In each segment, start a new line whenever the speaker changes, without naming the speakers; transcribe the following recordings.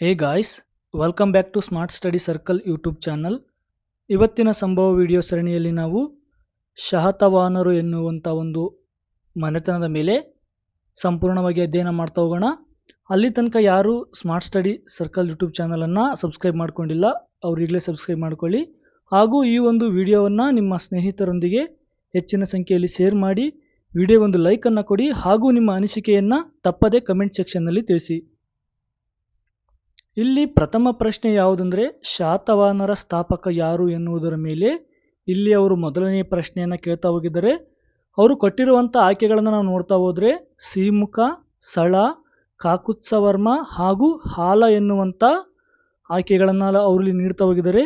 Hey guys welcome back to smart study circle YouTube channel ಇವತ್ತಿನ ಸಂಭವ video ಸರಣಿಯಲ್ಲಿ ನಾವು ಶಹತವಾನರು ಎನ್ನುವಂಥ ಒಂದು ಮನೆತನದ ಮೇಲೆ ಸಂಪೂರ್ಣವಾಗಿ ಅಧ್ಯಯನ ಮಾಡ್ತಾ ಹೋಗೋಣ. ಅಲ್ಲಿ ತನಕ ಯಾರು ಸ್ಮಾರ್ಟ್ ಸ್ಟಡಿ ಸರ್ಕಲ್ ಯೂಟ್ಯೂಬ್ ಚಾನಲನ್ನು ಸಬ್ಸ್ಕ್ರೈಬ್ ಮಾಡ್ಕೊಂಡಿಲ್ಲ. ಅವರು ಈಗಲೇ ಸಬ್ಸ್ಕ್ರೈಬ್ ಮಾಡ್ಕೊಳ್ಳಿ. ಹಾಗೂ ಈ ಒಂದು ವಿಡಿಯೋವನ್ನು ನಿಮ್ಮ ಸ್ನೇಹಿತರೊಂದಿಗೆ ಹೆಚ್ಚಿನ ಸಂಖ್ಯೆಯಲ್ಲಿ ಶೇರ್ ಮಾಡಿ. ವಿಡಿಯೋ ಒಂದು ಲೈಕನ್ನು ಕೊಡಿ ಹಾಗೂ ನಿಮ್ಮ ಅನಿಸಿಕೆಯನ್ನು ತಪ್ಪದೇ ಕಮೆಂಟ್ ಸೆಕ್ಷನ್ನಲ್ಲಿ ತಿಳಿಸಿ. ಇಲ್ಲಿ ಪ್ರಥಮ ಪ್ರಶ್ನೆ ಯಾವುದಂದ್ರೆ, ಶಾತವಾಹನರ ಸ್ಥಾಪಕ ಯಾರು ಎನ್ನುವುದರ ಮೇಲೆ? ಇಲ್ಲಿ ಅವರು ಮೊದಲನೇ ಪ್ರಶ್ನೆಯನ್ನು ಕೇಳ್ತಾ ಹೋಗಿದ್ದಾರೆ. ಅವರು ಕೊಟ್ಟಿರುವಂಥ ಆಯ್ಕೆಗಳನ್ನು ನಾವು ನೋಡ್ತಾ ಹೋದರೆ ಸೀಮುಖ ಸಳ, ಕಾಕುತ್ಸವರ್ಮ ಹಾಗೂ ಹಾಲ ಎನ್ನುವಂಥ ಆಯ್ಕೆಗಳನ್ನು ಇಲ್ಲಿ ನೀಡ್ತಾ ಹೋಗಿದ್ದಾರೆ.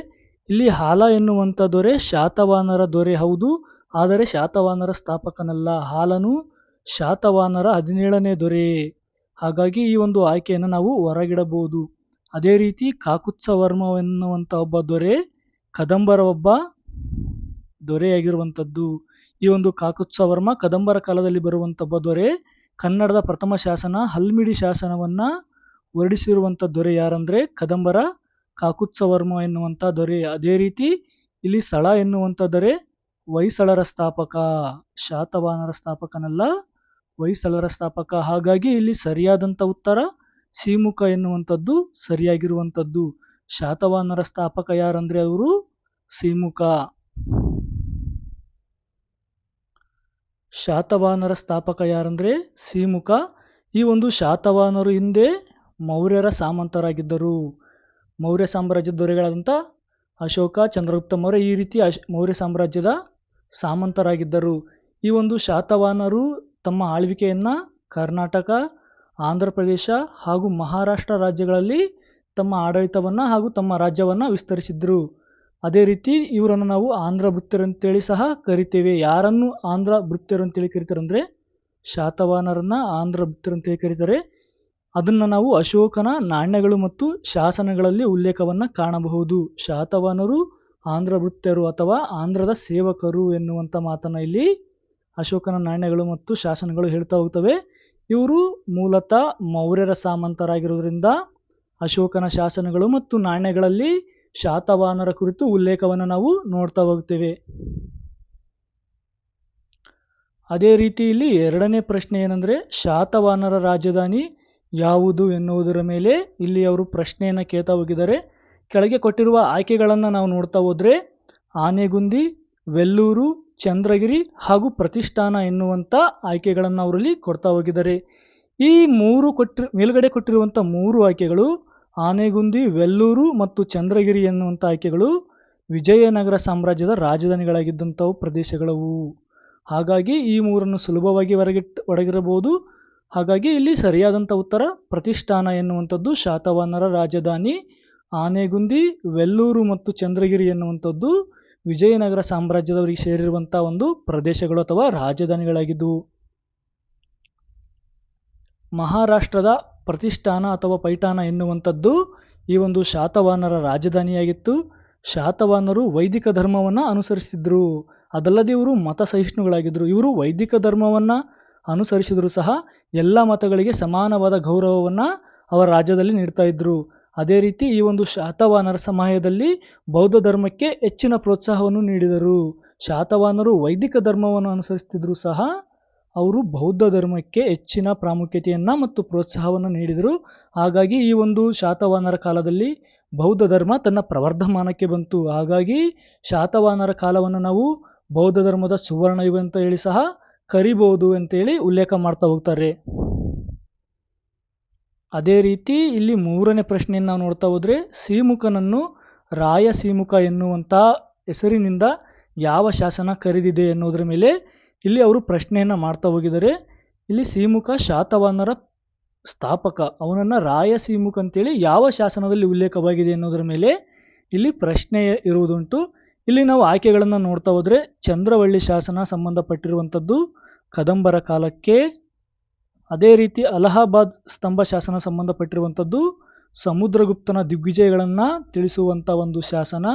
ಇಲ್ಲಿ ಹಾಲ ಎನ್ನುವಂಥ ದೊರೆ ಶಾತವಾಹನರ ದೊರೆ ಹೌದು, ಆದರೆ ಶಾತವಾಹನರ ಸ್ಥಾಪಕನಲ್ಲ. ಹಾಲನು ಶಾತವಾಹನರ ಹದಿನೇಳನೇ ದೊರೆ. ಹಾಗಾಗಿ ಈ ಒಂದು ಆಯ್ಕೆಯನ್ನು ನಾವು ಹೊರಗಿಡಬಹುದು. ಅದೇ ರೀತಿ ಕಾಕುತ್ಸವರ್ಮ ಎನ್ನುವಂಥ ಒಬ್ಬ ದೊರೆ ಕದಂಬರ ಒಬ್ಬ ದೊರೆಯಾಗಿರುವಂಥದ್ದು. ಈ ಒಂದು ಕಾಕುತ್ಸವರ್ಮ ಕದಂಬರ ಕಾಲದಲ್ಲಿ ಬರುವಂಥ ಒಬ್ಬ ದೊರೆ, ಕನ್ನಡದ ಪ್ರಥಮ ಶಾಸನ ಹಲ್ಮಿಡಿ ಶಾಸನವನ್ನ ಹೊರಡಿಸಿರುವಂಥ ದೊರೆ ಯಾರಂದ್ರೆ ಕದಂಬರ ಕಾಕುತ್ಸವರ್ಮ ಎನ್ನುವಂಥ ದೊರೆ. ಅದೇ ರೀತಿ ಇಲ್ಲಿ ಸ್ಥಳ ಎನ್ನುವಂಥ ದೊರೆ ಹೊಯ್ಸಳರ ಸ್ಥಾಪಕ ಶಾತವಾಹನರ ಸ್ಥಾಪಕನಲ್ಲ ಹೊಯ್ಸಳರ ಸ್ಥಾಪಕ. ಹಾಗಾಗಿ ಇಲ್ಲಿ ಸರಿಯಾದಂಥ ಉತ್ತರ ಸಿಮುಖ ಎನ್ನುವಂಥದ್ದು ಸರಿಯಾಗಿರುವಂಥದ್ದು. ಶಾತವಾಹನರ ಸ್ಥಾಪಕ ಯಾರಂದ್ರೆ ಅವರು? ಸೀಮುಖ ಶಾತವಾಹನರ ಸ್ಥಾಪಕ ಯಾರಂದ್ರೆ? ಸೀಮುಖ ಈ ಒಂದು ಶಾತವಾಹನರು ಹಿಂದೆ ಮೌರ್ಯರ ಸಾಮಂತರಾಗಿದ್ದರು. ಮೌರ್ಯ ಸಾಮ್ರಾಜ್ಯದ ದೊರೆಗಳಾದಂಥ ಅಶೋಕ, ಚಂದ್ರಗುಪ್ತ ಮೌರ್ಯ ಈ ರೀತಿ ಅಶ್, ಮೌರ್ಯ ಸಾಮ್ರಾಜ್ಯದ ಸಾಮಂತರಾಗಿದ್ದರು. ಈ ಒಂದು ಶಾತವಾಹನರು ತಮ್ಮ ಆಳ್ವಿಕೆಯನ್ನು ಕರ್ನಾಟಕ ಆಂಧ್ರ ಪ್ರದೇಶ ಹಾಗೂ ಮಹಾರಾಷ್ಟ್ರ ರಾಜ್ಯಗಳಲ್ಲಿ ತಮ್ಮ ಆಡಳಿತವನ್ನು ಹಾಗೂ ತಮ್ಮ ರಾಜ್ಯವನ್ನು ವಿಸ್ತರಿಸಿದ್ರು. ಅದೇ ರೀತಿ ಇವರನ್ನು ನಾವು ಆಂಧ್ರ ಭೃತ್ಯರಂತೇಳಿ ಸಹ ಕರಿತೇವೆ. ಯಾರನ್ನು ಆಂಧ್ರ ಭೃತ್ಯರು ಅಂತೇಳಿ ಕರಿತಾರೆ ಅಂದರೆ ಶಾತವಾಹನರನ್ನ ಆಂಧ್ರ ಭೃತ್ಯರಂತೇಳಿ ಕರೀತಾರೆ. ಅದನ್ನು ನಾವು ಅಶೋಕನ ನಾಣ್ಯಗಳು ಮತ್ತು ಶಾಸನಗಳಲ್ಲಿ ಉಲ್ಲೇಖವನ್ನು ಕಾಣಬಹುದು. ಶಾತವಾನರು ಆಂಧ್ರ ಭೃತ್ಯರು ಅಥವಾ ಆಂಧ್ರದ ಸೇವಕರು ಎನ್ನುವಂಥ ಮಾತನ್ನು ಇಲ್ಲಿ ಅಶೋಕನ ನಾಣ್ಯಗಳು ಮತ್ತು ಶಾಸನಗಳು ಹೇಳ್ತಾ ಹೋಗ್ತವೆ. ಇವರು ಮೂಲತಃ ಮೌರ್ಯರ ಸಾಮಂತರಾಗಿರುವುದರಿಂದ ಅಶೋಕನ ಶಾಸನಗಳು ಮತ್ತು ನಾಣ್ಯಗಳಲ್ಲಿ ಶಾತವಾಹನರ ಕುರಿತು ಉಲ್ಲೇಖವನ್ನು ನಾವು ನೋಡ್ತಾ ಹೋಗ್ತೇವೆ. ಅದೇ ರೀತಿ ಇಲ್ಲಿ ಎರಡನೇ ಪ್ರಶ್ನೆ ಏನಂದ್ರೆ ಶಾತವಾಹನರ ರಾಜಧಾನಿ ಯಾವುದು ಎನ್ನುವುದರ ಮೇಲೆ ಇಲ್ಲಿ ಅವರು ಪ್ರಶ್ನೆಯನ್ನು ಕೇಳ್ತಾ ಹೋಗಿದ್ದಾರೆ. ಕೆಳಗೆ ಕೊಟ್ಟಿರುವ ಆಯ್ಕೆಗಳನ್ನು ನಾವು ನೋಡ್ತಾ ಹೋದರೆ, ಆನೆಗುಂದಿ, ವೆಲ್ಲೂರು ಚಂದ್ರಗಿರಿ ಹಾಗೂ ಪ್ರತಿಷ್ಠಾನ ಎನ್ನುವಂಥ ಆಯ್ಕೆಗಳನ್ನು ಅವರಲ್ಲಿ ಕೊಡ್ತಾ ಹೋಗಿದ್ದಾರೆ. ಈ ಮೂರು ಕೊಟ್ಟಿ, ಮೇಲುಗಡೆ ಕೊಟ್ಟಿರುವಂಥ ಮೂರು ಆಯ್ಕೆಗಳು ಆನೆಗುಂದಿ, ವೆಲ್ಲೂರು ಮತ್ತು ಚಂದ್ರಗಿರಿ ಎನ್ನುವಂಥ ಆಯ್ಕೆಗಳು ವಿಜಯನಗರ ಸಾಮ್ರಾಜ್ಯದ ರಾಜಧಾನಿಗಳಾಗಿದ್ದಂಥವು ಪ್ರದೇಶಗಳವು. ಹಾಗಾಗಿ ಈ ಮೂರನ್ನು ಸುಲಭವಾಗಿ ಹೊರಗಿಟ್ಟು ಹೊರಗಿರಬಹುದು ಹಾಗಾಗಿ ಇಲ್ಲಿ ಸರಿಯಾದಂಥ ಉತ್ತರ ಪ್ರತಿಷ್ಠಾನ ಎನ್ನುವಂಥದ್ದು ಶಾತವಾನರ ರಾಜಧಾನಿ, ಆನೆಗುಂದಿ, ವೆಲ್ಲೂರು ಮತ್ತು ಚಂದ್ರಗಿರಿ ಎನ್ನುವಂಥದ್ದು ವಿಜಯನಗರ ಸಾಮ್ರಾಜ್ಯದವರಿಗೆ ಸೇರಿರುವಂಥ ಒಂದು ಪ್ರದೇಶಗಳು ಅಥವಾ ರಾಜಧಾನಿಗಳಾಗಿದ್ದವು ಮಹಾರಾಷ್ಟ್ರದ ಪ್ರತಿಷ್ಠಾನ ಅಥವಾ ಪೈಠಾನ ಎನ್ನುವಂಥದ್ದು ಈ ಒಂದು ಶಾತವಾಹನರ ರಾಜಧಾನಿಯಾಗಿತ್ತು. ಶಾತವಾಹನರು ವೈದಿಕ ಧರ್ಮವನ್ನು ಅನುಸರಿಸಿದ್ರು. ಅದಲ್ಲದೆ ಇವರು ಮತ ಸಹಿಷ್ಣುಗಳಾಗಿದ್ದರು ಇವರು ವೈದಿಕ ಧರ್ಮವನ್ನು ಅನುಸರಿಸಿದ್ರು ಸಹ. ಎಲ್ಲ ಮತಗಳಿಗೆ ಸಮಾನವಾದ ಗೌರವವನ್ನು ಅವರ ರಾಜ್ಯದಲ್ಲಿ ನೀಡ್ತಾ ಇದ್ರು. ಅದೇ ರೀತಿ ಈ ಒಂದು ಶಾತವಾನರ ಸಮಯದಲ್ಲಿ ಬೌದ್ಧ ಧರ್ಮಕ್ಕೆ ಹೆಚ್ಚಿನ ಪ್ರೋತ್ಸಾಹವನ್ನು ನೀಡಿದರು. ಶಾತವಾಹನರು ವೈದಿಕ ಧರ್ಮವನ್ನು ಅನುಸರಿಸ್ತಿದ್ರು ಸಹ ಅವರು ಬೌದ್ಧ ಧರ್ಮಕ್ಕೆ ಹೆಚ್ಚಿನ ಪ್ರಾಮುಖ್ಯತೆಯನ್ನು ಮತ್ತು ಪ್ರೋತ್ಸಾಹವನ್ನು ನೀಡಿದರು. ಹಾಗಾಗಿ ಈ ಒಂದು ಶಾತವಾಹನರ ಕಾಲದಲ್ಲಿ ಬೌದ್ಧ ಧರ್ಮ ತನ್ನ ಪ್ರವರ್ಧಮಾನಕ್ಕೆ ಬಂತು. ಹಾಗಾಗಿ ಶಾತವಾಹನರ ಕಾಲವನ್ನು ನಾವು ಬೌದ್ಧ ಧರ್ಮದ ಸುವರ್ಣ ಯುಗ ಅಂತ ಹೇಳಿ ಸಹ ಕರಿಬಹುದು ಅಂತೇಳಿ ಉಲ್ಲೇಖ ಮಾಡ್ತಾ ಹೋಗ್ತಾರೆ. ಅದೇ ರೀತಿ ಇಲ್ಲಿ ಮೂರನೇ ಪ್ರಶ್ನೆಯನ್ನು ನಾವು ನೋಡ್ತಾ ಹೋದರೆ ಸೀಮುಖನನ್ನು ರಾಯ ಸೀಮುಖ ಎನ್ನುವಂಥ ಹೆಸರಿನಿಂದ ಯಾವ ಶಾಸನ ಕರೆದಿದೆ ಎನ್ನುವುದರ ಮೇಲೆ ಇಲ್ಲಿ ಅವರು ಪ್ರಶ್ನೆಯನ್ನು ಮಾಡ್ತಾ ಹೋಗಿದ್ದಾರೆ. ಇಲ್ಲಿ ಸೀಮುಖ ಶಾತವಾನರ ಸ್ಥಾಪಕ, ಅವನನ್ನು ರಾಯ ಸೀಮುಖ ಅಂತೇಳಿ ಯಾವ ಶಾಸನದಲ್ಲಿ ಉಲ್ಲೇಖವಾಗಿದೆ ಎನ್ನುವುದರ ಮೇಲೆ ಇಲ್ಲಿ ಪ್ರಶ್ನೆ ಇರುವುದುಂಟು. ಇಲ್ಲಿ ನಾವು ಆಯ್ಕೆಗಳನ್ನು ನೋಡ್ತಾ ಹೋದರೆ ಚಂದ್ರವಳ್ಳಿ ಶಾಸನ ಸಂಬಂಧಪಟ್ಟಿರುವಂಥದ್ದು ಕದಂಬರ ಕಾಲಕ್ಕೆ ಅದೇ ರೀತಿ ಅಲಹಾಬಾದ್ ಸ್ತಂಭ ಶಾಸನ ಸಂಬಂಧಪಟ್ಟಿರುವಂಥದ್ದು ಸಮುದ್ರಗುಪ್ತನ ದಿಗ್ವಿಜಯಗಳನ್ನು ತಿಳಿಸುವಂಥ ಒಂದು ಶಾಸನ,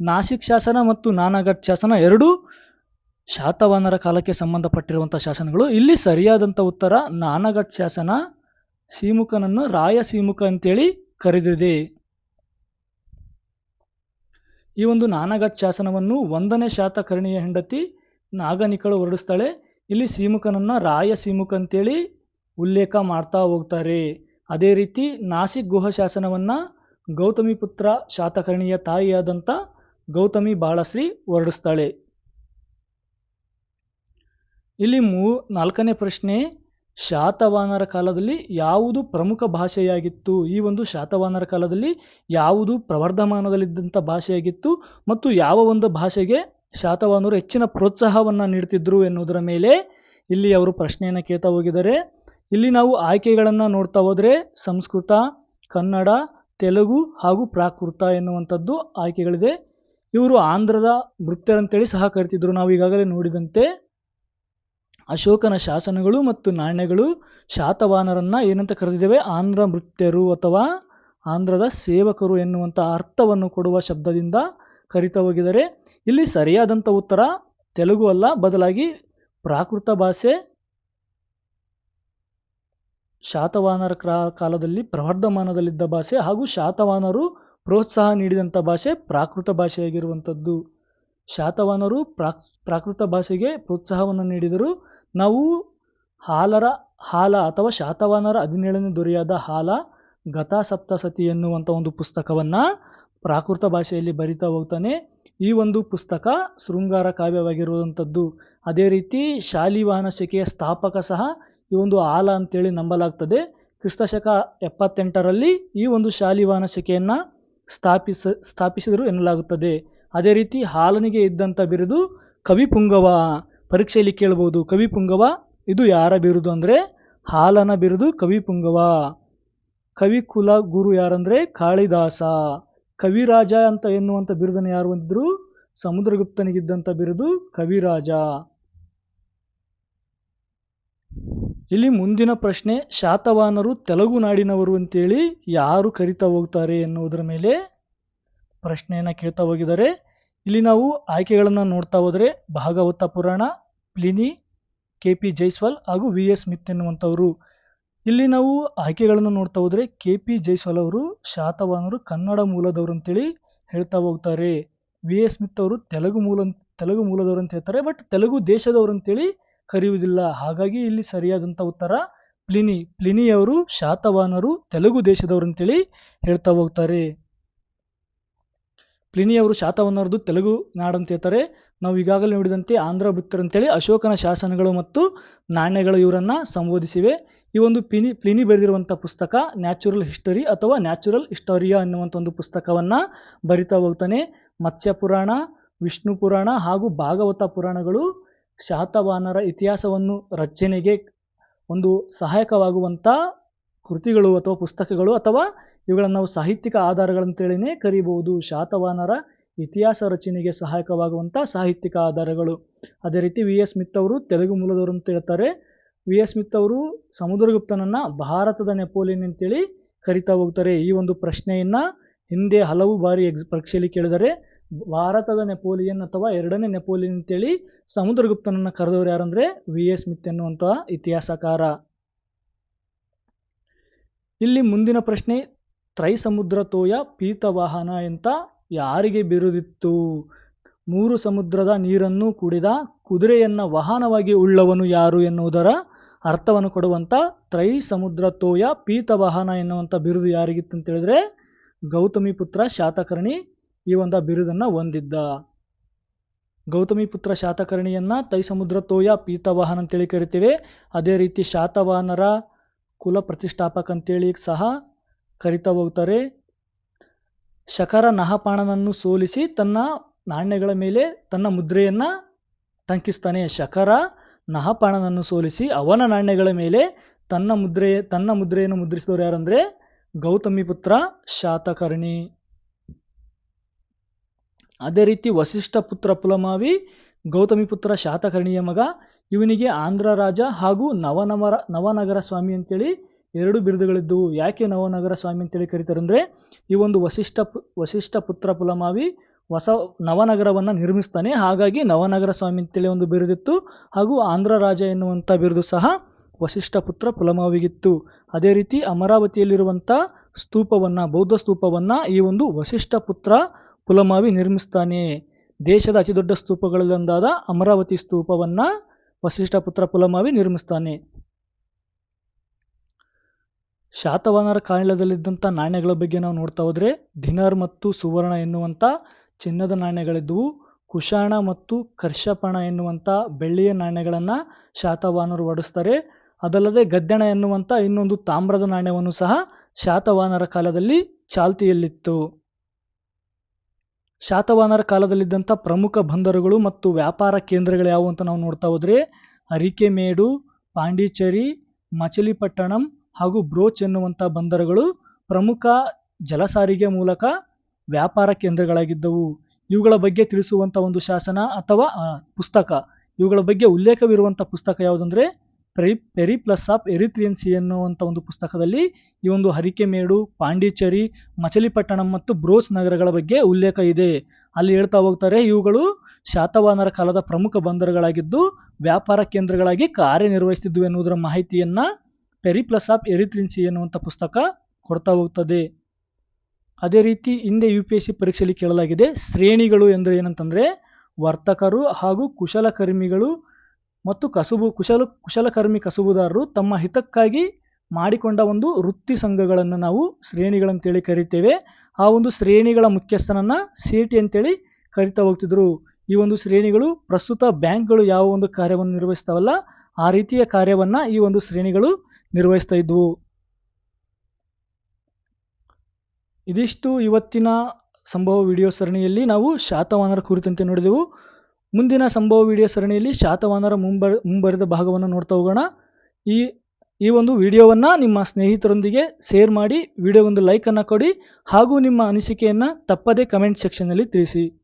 ನಾಸಿಕ್ ಶಾಸನ ಮತ್ತು ನಾನಾಗಢ್ ಶಾಸನ ಎರಡೂ ಶಾತವಾನರ ಕಾಲಕ್ಕೆ ಸಂಬಂಧಪಟ್ಟಿರುವಂಥ ಶಾಸನಗಳು. ಇಲ್ಲಿ ಸರಿಯಾದಂಥ ಉತ್ತರ ನಾನಾಘಟ್ ಶಾಸನ ಸೀಮುಖನನ್ನು ರಾಯ ಸೀಮುಖ ಅಂತೇಳಿ ಕರೆದಿದೆ. ಈ ಒಂದು ನಾನಗಟ್ ಶಾಸನವನ್ನು ಒಂದನೇ ಶಾತಕರ್ಣಿಯ ಹೆಂಡತಿ ನಾಗನಿಕಳು ಹೊರಡಿಸ್ತಾಳೆ. ಇಲ್ಲಿ ಸೀಮುಖನನ್ನ ರಾಯ ಸೀಮುಖ ಅಂತೇಳಿ ಉಲ್ಲೇಖ ಮಾಡ್ತಾ ಹೋಗ್ತಾರೆ. ಅದೇ ರೀತಿ ನಾಸಿಕ್ ಗುಹ ಶಾಸನವನ್ನು ಗೌತಮಿ ಪುತ್ರ ಶಾತಕರ್ಣಿಯ ತಾಯಿಯಾದಂಥ ಗೌತಮಿ ಬಾಳಶ್ರೀ ಹೊರಡಿಸ್ತಾಳೆ. ಇಲ್ಲಿ ಮೂ, ನಾಲ್ಕನೇ ಪ್ರಶ್ನೆ, ಶಾತವಾನರ ಕಾಲದಲ್ಲಿ ಯಾವುದು ಪ್ರಮುಖ ಭಾಷೆಯಾಗಿತ್ತು? ಈ ಒಂದು ಶಾತವಾನರ ಕಾಲದಲ್ಲಿ ಯಾವುದು ಪ್ರವರ್ಧಮಾನದಲ್ಲಿದ್ದಂಥ ಭಾಷೆಯಾಗಿತ್ತು? ಮತ್ತು ಯಾವ ಒಂದು ಭಾಷೆಗೆ ಶಾತವಾನರು ಹೆಚ್ಚಿನ ಪ್ರೋತ್ಸಾಹವನ್ನು ನೀಡ್ತಿದ್ರು ಎನ್ನುವುದರ ಮೇಲೆ ಇಲ್ಲಿ ಅವರು ಪ್ರಶ್ನೆಯನ್ನು ಕೇಳ್ತಾ ಹೋಗಿದ್ದಾರೆ. ಇಲ್ಲಿ ನಾವು ಆಯ್ಕೆಗಳನ್ನು ನೋಡ್ತಾ ಹೋದರೆ ಸಂಸ್ಕೃತ, ಕನ್ನಡ, ತೆಲುಗು ಹಾಗೂ ಪ್ರಾಕೃತ ಎನ್ನುವಂಥದ್ದು ಆಯ್ಕೆಗಳಿದೆ. ಇವರು ಆಂಧ್ರದ ನೃತ್ಯರಂತೇಳಿ ಸಹ ಕರಿತಿದ್ರು. ನಾವು ಈಗಾಗಲೇ ನೋಡಿದಂತೆ ಅಶೋಕನ ಶಾಸನಗಳು ಮತ್ತು ನಾಣ್ಯಗಳು ಶಾತವಾನರನ್ನು ಏನಂತ ಕರೆದಿದ್ದೇವೆ? ಆಂಧ್ರ ಮೃತ್ಯರು ಅಥವಾ ಆಂಧ್ರದ ಸೇವಕರು ಎನ್ನುವಂಥ ಅರ್ಥವನ್ನು ಕೊಡುವ ಶಬ್ದದಿಂದ ಕರಿತಾ ಹೋಗಿದ್ದಾರೆ. ಇಲ್ಲಿ ಸರಿಯಾದಂಥ ಉತ್ತರ ತೆಲುಗು ಅಲ್ಲ. ಬದಲಾಗಿ ಪ್ರಾಕೃತ ಭಾಷೆ ಶಾತವಾಹನರ ಕಾಲದಲ್ಲಿ ಪ್ರವರ್ಧಮಾನದಲ್ಲಿದ್ದ ಭಾಷೆ ಹಾಗೂ ಶಾತವಾಹನರು ಪ್ರೋತ್ಸಾಹ ನೀಡಿದಂಥ ಭಾಷೆ ಪ್ರಾಕೃತ ಭಾಷೆಯಾಗಿರುವಂಥದ್ದು. ಶಾತವಾಹನರು ಪ್ರಾಕ್, ಪ್ರಾಕೃತ ಭಾಷೆಗೆ ಪ್ರೋತ್ಸಾಹವನ್ನು ನೀಡಿದರು ನಾವು ಹಾಲರ ಹಾಲ ಅಥವಾ ಶಾತವಾಹನರ ಹದಿನೇಳನೇ ದೊರೆಯಾದ ಹಾಲ ಗತ ಸಪ್ತಸತಿ ಎನ್ನುವಂಥ ಒಂದು ಪುಸ್ತಕವನ್ನು ಪ್ರಾಕೃತ ಭಾಷೆಯಲ್ಲಿ ಬರಿತಾ ಹೋಗ್ತಾನೆ. ಈ ಒಂದು ಪುಸ್ತಕ ಶೃಂಗಾರ ಕಾವ್ಯವಾಗಿರುವಂಥದ್ದು. ಅದೇ ರೀತಿ ಶಾಲಿವಾಹನ ಶಕೆಯ ಸ್ಥಾಪಕ ಸಹ ಈ ಒಂದು ಆಲ ಅಂತೇಳಿ ನಂಬಲಾಗ್ತದೆ. ಕ್ರಿಸ್ತಶಕ ಎಪ್ಪತ್ತೆಂಟರಲ್ಲಿ ಈ ಒಂದು ಶಾಲಿವಾಹನ ಶಕೆಯನ್ನು ಸ್ಥಾಪಿಸ, ಸ್ಥಾಪಿಸಿದರು ಎನ್ನಲಾಗುತ್ತದೆ. ಅದೇ ರೀತಿ ಹಾಲನಿಗೆ ಇದ್ದಂಥ ಬಿರುದು ಕವಿಪುಂಗವ ಪರೀಕ್ಷೆಯಲ್ಲಿ ಕೇಳಬಹುದು ಕವಿಪುಂಗವ ಇದು ಯಾರ ಬಿರುದು ಅಂದರೆ? ಹಾಲನ ಬಿರುದು ಕವಿಪುಂಗವ ಕವಿಕುಲ ಗುರು ಯಾರಂದರೆ? ಕಾಳಿದಾಸ. ಕವಿರಾಜ ಅಂತ ಎನ್ನುವಂಥ ಬಿರುದನ್ನು ಯಾರು ಹೊಂದಿದ್ರು? ಸಮುದ್ರಗುಪ್ತನಿಗಿದ್ದಂಥ ಬಿರುದು ಕವಿರಾಜ. ಇಲ್ಲಿ ಮುಂದಿನ ಪ್ರಶ್ನೆ ಶಾತವಾಹನರು ತೆಲುಗು ನಾಡಿನವರು ಅಂತೇಳಿ ಯಾರು ಕರಿತಾ ಹೋಗ್ತಾರೆ ಎನ್ನುವುದರ ಮೇಲೆ ಪ್ರಶ್ನೆಯನ್ನು ಕೇಳ್ತಾ ಹೋಗಿದ್ದಾರೆ. ಇಲ್ಲಿ ನಾವು ಆಯ್ಕೆಗಳನ್ನು ನೋಡ್ತಾ ಹೋದರೆ ಭಾಗವತ ಪುರಾಣ, ಪ್ಲಿನಿ, ಕೆ ಪಿ ಜೈಸ್ವಾಲ್ ಹಾಗೂ ವಿ ಎಸ್ ಮಿತ್ ಎನ್ನುವಂಥವರು. ಇಲ್ಲಿ ನಾವು ಆಯ್ಕೆಗಳನ್ನು ನೋಡ್ತಾ ಹೋದರೆ ಕೆ ಪಿ ಜೈಸ್ವಾಲ್ ಅವರು ಶಾತವಾಹನರು ಕನ್ನಡ ಮೂಲದವರು ಅಂತೇಳಿ ಹೇಳ್ತಾ ಹೋಗ್ತಾರೆ. ವಿ ಎಸ್ ಮಿತ್ ಅವರು ತೆಲುಗು ಮೂಲ, ತೆಲುಗು ಮೂಲದವರು ಅಂತ ಹೇಳ್ತಾರೆ, ಬಟ್ ತೆಲುಗು ದೇಶದವರು ಅಂತೇಳಿ ಕರೆಯುವುದಿಲ್ಲ. ಹಾಗಾಗಿ ಇಲ್ಲಿ ಸರಿಯಾದಂಥ ಉತ್ತರ ಪ್ಲಿನಿ, ಪ್ಲಿನಿಯವರು ಶಾತವಾನರು ತೆಲುಗು ದೇಶದವರು ಅಂತೇಳಿ ಹೇಳ್ತಾ ಹೋಗ್ತಾರೆ. ಪ್ಲಿನಿಯವರು ಶಾತವಾಹನರದು ತೆಲುಗು ನಾಡಂತ ಹೇಳ್ತಾರೆ. ನಾವು ಈಗಾಗಲೇ ನೋಡಿದಂತೆ ಆಂಧ್ರ ಭಕ್ತರು ಅಂತೇಳಿ ಅಶೋಕನ ಶಾಸನಗಳು ಮತ್ತು ನಾಣ್ಯಗಳು ಇವರನ್ನ ಸಂಬೋಧಿಸಿವೆ. ಈ ಒಂದು ಪ್ಲಿನಿ ಪ್ಲಿನಿ ಬರೆದಿರುವಂಥ ಪುಸ್ತಕ ನ್ಯಾಚುರಲ್ ಹಿಸ್ಟರಿ ಅಥವಾ ನ್ಯಾಚುರಲ್ ಹಿಸ್ಟೋರಿಯಾ ಅನ್ನುವಂಥ ಒಂದು ಪುಸ್ತಕವನ್ನ ಬರಿತಾ ಹೋಗ್ತಾನೆ. ಮತ್ಸ್ಯ ಪುರಾಣ ವಿಷ್ಣು ಪುರಾಣ ಹಾಗೂ ಭಾಗವತ ಪುರಾಣಗಳು ಶಾತವಾಹನರ ಇತಿಹಾಸವನ್ನು ರಚನೆಗೆ ಒಂದು ಸಹಾಯಕವಾಗುವಂಥ ಕೃತಿಗಳು ಅಥವಾ ಪುಸ್ತಕಗಳು ಅಥವಾ ಇವುಗಳನ್ನು ನಾವು ಸಾಹಿತ್ಯಿಕ ಆಧಾರಗಳಂತೇಳಿನೇ ಕರೀಬಹುದು. ಶಾತವಾಹನರ ಇತಿಹಾಸ ರಚನೆಗೆ ಸಹಾಯಕವಾಗುವಂಥ ಸಾಹಿತ್ಯಿಕ ಆಧಾರಗಳು. ಅದೇ ರೀತಿ ವಿ ಎಸ್ ಸ್ಮಿತ್ ಅವರು ತೆಲುಗು ಮೂಲದವರು ಅಂತ ಹೇಳ್ತಾರೆ. ವಿ ಎಸ್ ಸ್ಮಿತ್ ಅವರು ಸಮುದ್ರಗುಪ್ತನನ್ನ ಭಾರತದ ನೆಪೋಲಿಯನ್ ಅಂತೇಳಿ ಕರಿತಾ ಹೋಗ್ತಾರೆ. ಈ ಒಂದು ಪ್ರಶ್ನೆಯನ್ನ ಹಿಂದೆ ಹಲವು ಬಾರಿ ಎಕ್ಸ್, ಪರೀಕ್ಷೆಯಲ್ಲಿ ಕೇಳಿದರೆ ಭಾರತದ ನೆಪೋಲಿಯನ್ ಅಥವಾ ಎರಡನೇ ನೆಪೋಲಿಯನ್ ಅಂತೇಳಿ ಸಮುದ್ರಗುಪ್ತನನ್ನ ಕರೆದವರು ಯಾರಂದ್ರೆ ವಿ ಎಸ್ ಸ್ಮಿತ್ ಎನ್ನುವಂತಹ ಇತಿಹಾಸಕಾರ. ಇಲ್ಲಿ ಮುಂದಿನ ಪ್ರಶ್ನೆ, ತ್ರೈಸಮುದ್ರ ತೋಯ ಪೀತವಾಹನ ಅಂತ ಯಾರಿಗೆ ಬಿರುದಿತ್ತು? ಮೂರು ಸಮುದ್ರದ ನೀರನ್ನು ಕುಡಿದ ಕುದುರೆಯನ್ನ ವಾಹನವಾಗಿ ಉಳ್ಳವನು ಯಾರು ಎನ್ನುವುದರ ಅರ್ಥವನ್ನು ಕೊಡುವಂಥ ತ್ರೈ ಸಮುದ್ರ ತೋಯ ಪೀತವಾಹನ ಎನ್ನುವಂಥ ಬಿರುದು ಯಾರಿಗಿತ್ತು ಅಂತ ಹೇಳಿದ್ರೆ ಗೌತಮಿ ಪುತ್ರ ಶಾತಕರ್ಣಿ ಈ ಒಂದು ಬಿರುದನ್ನು ಹೊಂದಿದ್ದ. ಗೌತಮಿ ಪುತ್ರ ಶಾತಕರ್ಣಿಯನ್ನ ತೈ ಸಮುದ್ರ ತೋಯ ಪೀತವಾಹನ ಅಂತೇಳಿ ಕರಿತೀವಿ. ಅದೇ ರೀತಿ ಶಾತವಾಹನರ ಕುಲ ಪ್ರತಿಷ್ಠಾಪಕ ಅಂತೇಳಿ ಸಹ ಕರಿತಾ ಹೋಗ್ತಾರೆ. ಶಕರ ನಹಪಾಣನನ್ನು ಸೋಲಿಸಿ ತನ್ನ ನಾಣ್ಯಗಳ ಮೇಲೆ ತನ್ನ ಮುದ್ರೆಯನ್ನ ಟಂಕಿಸ್ತಾನೆ. ಶಕರ ನಹಪಾಣನನ್ನು ಸೋಲಿಸಿ ಅವನ ನಾಣ್ಯಗಳ ಮೇಲೆ ತನ್ನ ಮುದ್ರೆ, ತನ್ನ ಮುದ್ರೆಯನ್ನು ಮುದ್ರಿಸಿದವರು ಯಾರಂದ್ರೆ ಗೌತಮಿ ಪುತ್ರ ಶಾತಕರ್ಣಿ. ಅದೇ ರೀತಿ ವಸಿಷ್ಠ ಪುತ್ರ ಪುಲಮಾವಿ, ಗೌತಮಿ ಪುತ್ರ ಶಾತಕರ್ಣಿಯ ಮಗ, ಇವನಿಗೆ ಆಂಧ್ರ ರಾಜ ಹಾಗೂ ನವನವರ, ನವನಗರ ಸ್ವಾಮಿ ಅಂತೇಳಿ ಎರಡು ಬಿರುದುಗಳಿದ್ದವು. ಯಾಕೆ ನವನಗರ ಸ್ವಾಮಿ ಅಂತೇಳಿ ಕರೀತಾರೆ ಅಂದರೆ ಈ ಒಂದು ವಸಿಷ್ಠ ಪು- ವಸಿಷ್ಠ ಪುತ್ರ ಪುಲಮಾವಿ ಹೊಸ ನವನಗರವನ್ನು ನಿರ್ಮಿಸ್ತಾನೆ. ಹಾಗಾಗಿ ನವನಗರ ಸ್ವಾಮಿ ಅಂತೇಳಿ ಒಂದು ಬಿರುದಿತ್ತು ಹಾಗೂ ಆಂಧ್ರ ರಾಜ ಎನ್ನುವಂಥ ಬಿರುದು ಸಹ ವಸಿಷ್ಠ ಪುತ್ರ ಪುಲಮಾವಿಗಿತ್ತು. ಅದೇ ರೀತಿ ಅಮರಾವತಿಯಲ್ಲಿರುವಂಥ ಸ್ತೂಪವನ್ನು, ಬೌದ್ಧ ಸ್ತೂಪವನ್ನು ಈ ಒಂದು ವಸಿಷ್ಠ ಪುತ್ರ ಪುಲಮಾವಿ ನಿರ್ಮಿಸ್ತಾನೆ. ದೇಶದ ಅತಿದೊಡ್ಡ ಸ್ತೂಪಗಳಲ್ಲೊಂದಾದ ಅಮರಾವತಿ ಸ್ತೂಪವನ್ನು ವಸಿಷ್ಠ ಪುತ್ರ ಪುಲಮಾವಿ ನಿರ್ಮಿಸ್ತಾನೆ. ಶಾತವಾನರ ಕಾಲದಲ್ಲಿದ್ದಂಥ ನಾಣ್ಯಗಳ ಬಗ್ಗೆ ನಾವು ನೋಡ್ತಾ ಹೋದರೆ ದಿನರ್ ಮತ್ತು ಸುವರ್ಣ ಎನ್ನುವಂಥ ಚಿನ್ನದ ನಾಣ್ಯಗಳಿದ್ದವು ಕುಶಾಣ ಮತ್ತು ಕರ್ಷಪಣ ಎನ್ನುವಂಥ ಬೆಳ್ಳಿಯ ನಾಣ್ಯಗಳನ್ನು ಶಾತವಾನರು ಒಡಿಸ್ತಾರೆ. ಅದಲ್ಲದೆ ಗದ್ದೆಣ ಎನ್ನುವಂಥ ಇನ್ನೊಂದು ತಾಮ್ರದ ನಾಣ್ಯವನ್ನು ಸಹ ಶಾತವಾನರ ಕಾಲದಲ್ಲಿ ಚಾಲ್ತಿಯಲ್ಲಿತ್ತು. ಶಾತವಾಹನರ ಕಾಲದಲ್ಲಿದ್ದಂಥ ಪ್ರಮುಖ ಬಂದರುಗಳು ಮತ್ತು ವ್ಯಾಪಾರ ಕೇಂದ್ರಗಳು ಯಾವುವು ಅಂತ ನಾವು ನೋಡ್ತಾ ಹೋದರೆ, ಅರಿಕೆಮೇಡು, ಪಾಂಡಿಚೇರಿ, ಮಚಲಿಪಟ್ಟಣಂ ಹಾಗೂ ಬ್ರೋಚ್ ಎನ್ನುವಂಥ ಬಂದರುಗಳು ಪ್ರಮುಖ ಜಲಸಾರಿಗೆ ಮೂಲಕ ವ್ಯಾಪಾರ ಕೇಂದ್ರಗಳಾಗಿದ್ದವು. ಇವುಗಳ ಬಗ್ಗೆ ತಿಳಿಸುವಂಥ ಒಂದು ಶಾಸನ ಅಥವಾ ಪುಸ್ತಕ. ಇವುಗಳ ಬಗ್ಗೆ ಉಲ್ಲೇಖವಿರುವಂಥ ಪುಸ್ತಕ ಯಾವುದಂದ್ರೆ peri periplus of Erythraean Sea ಎನ್ನುವಂಥ ಒಂದು ಪುಸ್ತಕದಲ್ಲಿ ಈ ಒಂದು ಹರಿಕೆಮೇಡು, ಪಾಂಡಿಚೇರಿ, ಮಚಲಿಪಟ್ಟಣಂ ಮತ್ತು ಬ್ರೋಚ್ ನಗರಗಳ ಬಗ್ಗೆ ಉಲ್ಲೇಖ ಇದೆ. ಅಲ್ಲಿ ಹೇಳ್ತಾ ಹೋಗ್ತಾರೆ, ಇವುಗಳು ಶಾತವಾಹನರ ಕಾಲದ ಪ್ರಮುಖ ಬಂದರುಗಳಾಗಿದ್ದು, ವ್ಯಾಪಾರ ಕೇಂದ್ರಗಳಾಗಿ ಕಾರ್ಯನಿರ್ವಹಿಸುತ್ತಿದ್ದವು ಎನ್ನುವುದರ ಮಾಹಿತಿಯನ್ನು ಪೆರಿ ಪ್ಲಸ್ ಆಫ್ ಎರಿತ್ರಿನ್ಸಿ ಎನ್ನುವಂಥ ಪುಸ್ತಕ ಕೊಡ್ತಾ ಹೋಗ್ತದೆ. ಅದೇ ರೀತಿ ಹಿಂದೆ ಯು ಪಿ ಎಸ್ ಸಿ ಪರೀಕ್ಷೆಯಲ್ಲಿ ಕೇಳಲಾಗಿದೆ, ಶ್ರೇಣಿಗಳು ಎಂದರೆ ಏನಂತಂದರೆ, ವರ್ತಕರು ಹಾಗೂ ಕುಶಲಕರ್ಮಿಗಳು ಮತ್ತು ಕಸುಬು ಕುಶಲ, ಕುಶಲಕರ್ಮಿ ಕಸುಬುದಾರರು ತಮ್ಮ ಹಿತಕ್ಕಾಗಿ ಮಾಡಿಕೊಂಡ ಒಂದು ವೃತ್ತಿ ಸಂಘಗಳನ್ನು ನಾವು ಶ್ರೇಣಿಗಳಂತೇಳಿ ಕರಿತೇವೆ. ಆ ಒಂದು ಶ್ರೇಣಿಗಳ ಮುಖ್ಯಸ್ಥನನ್ನ ಸೇಟಿ ಅಂತೇಳಿ ಕರಿತಾ ಹೋಗ್ತಿದ್ರು. ಈ ಒಂದು ಶ್ರೇಣಿಗಳು ಪ್ರಸ್ತುತ ಬ್ಯಾಂಕ್ಗಳು ಯಾವ ಒಂದು ಕಾರ್ಯವನ್ನು ನಿರ್ವಹಿಸ್ತಾವಲ್ಲ, ಆ ರೀತಿಯ ಕಾರ್ಯವನ್ನು ಈ ಒಂದು ಶ್ರೇಣಿಗಳು ನಿರ್ವಹಿಸ್ತಾ ಇದ್ವು. ಇದಿಷ್ಟು ಇವತ್ತಿನ ಸಂಭವ ವಿಡಿಯೋ ಸರಣಿಯಲ್ಲಿ ನಾವು ಶಾತವಾನರ ಕುರಿತಂತೆ ನೋಡಿದೆವು. ಮುಂದಿನ ಸಂಭವ ವಿಡಿಯೋ ಸರಣಿಯಲ್ಲಿ ಶಾತವಾನರ ಮುಂಬರ್ ಮುಂಬರಿದ ಭಾಗವನ್ನು ನೋಡ್ತಾ ಹೋಗೋಣ. ಈ ಈ ಒಂದು ವಿಡಿಯೋವನ್ನು ನಿಮ್ಮ ಸ್ನೇಹಿತರೊಂದಿಗೆ ಶೇರ್ ಮಾಡಿ, ವಿಡಿಯೋಗೊಂದು ಲೈಕನ್ನು ಕೊಡಿ ಹಾಗೂ ನಿಮ್ಮ ಅನಿಸಿಕೆಯನ್ನು ತಪ್ಪದೇ ಕಮೆಂಟ್ ಸೆಕ್ಷನ್ನಲ್ಲಿ ತಿಳಿಸಿ.